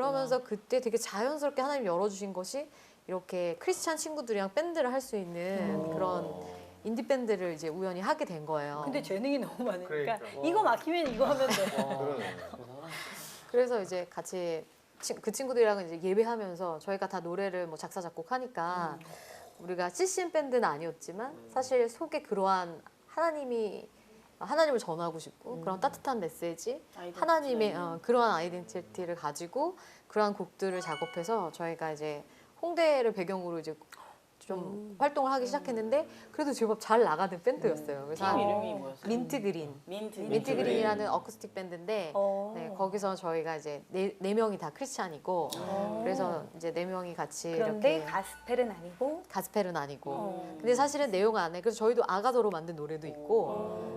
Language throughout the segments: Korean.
그러면서 그때 되게 자연스럽게 하나님 열어주신 것이 이렇게 크리스찬 친구들이랑 밴드를 할 수 있는 그런 인디 밴드를 이제 우연히 하게 된 거예요. 근데 재능이 너무 많으니까 그러니까. 이거 막히면 이거 하면 돼. 그러네. 그래서 이제 같이 친- 그 친구들이랑 이제 예배하면서 저희가 다 노래를 뭐 작사 작곡하니까 우리가 CCM 밴드는 아니었지만 사실 속에 그러한 하나님이 하나님을 전하고 싶고 그런 따뜻한 메시지 아이덴티티. 하나님의 어, 그러한 아이덴티티를 가지고 그러한 곡들을 작업해서 저희가 이제 홍대를 배경으로 이제 좀 활동을 하기 시작했는데 그래도 제법 잘 나가는 밴드였어요. 그래서 팀한 이름이 뭐였어요? 민트 그린 민트. 민트 그린이라는 어쿠스틱 밴드인데 어. 네, 거기서 저희가 이제 네, 네 명이 다 크리스찬이고 그래서 이제 네 명이 같이 그런데 이렇게 가스펠은 아니고 가스펠은 아니고 어. 근데 사실은 내용 안에 그래서 저희도 아가더로 만든 노래도 있고 어,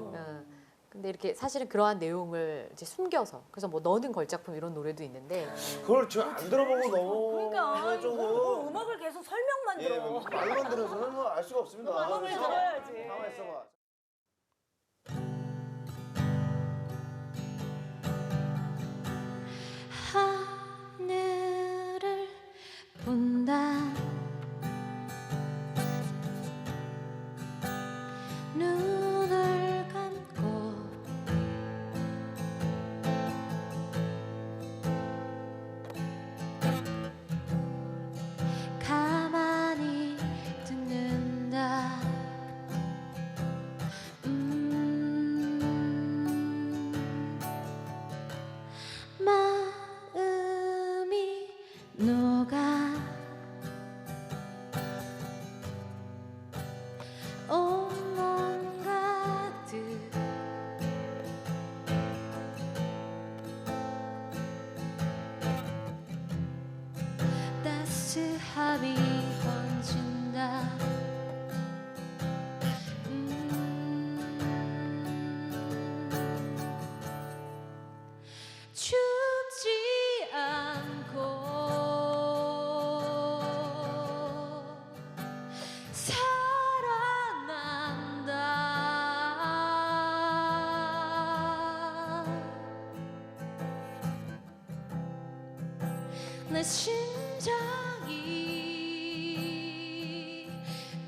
근데 이렇게 사실은 그러한 내용을 이제 숨겨서 그래서 뭐 너는 걸작품 이런 노래도 있는데 그걸 지금 안 들어보고 너무 그러니까 조금 음악을 계속 설명만 예, 들어. 말만 들어서는 뭐알 수가 없습니다. 음악을 들어야지. 가만 있어봐. 따스함이 번진다. 음 죽지 심장이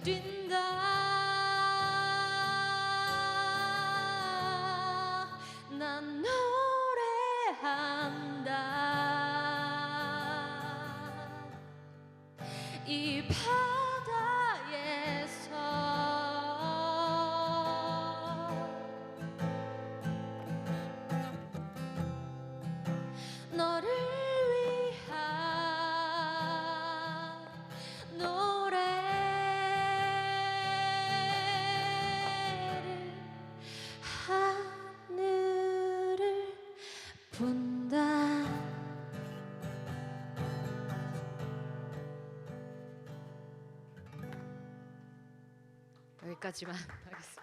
뛴다. 난 노래한다. 이바 본다 여기까지만 하겠습니다.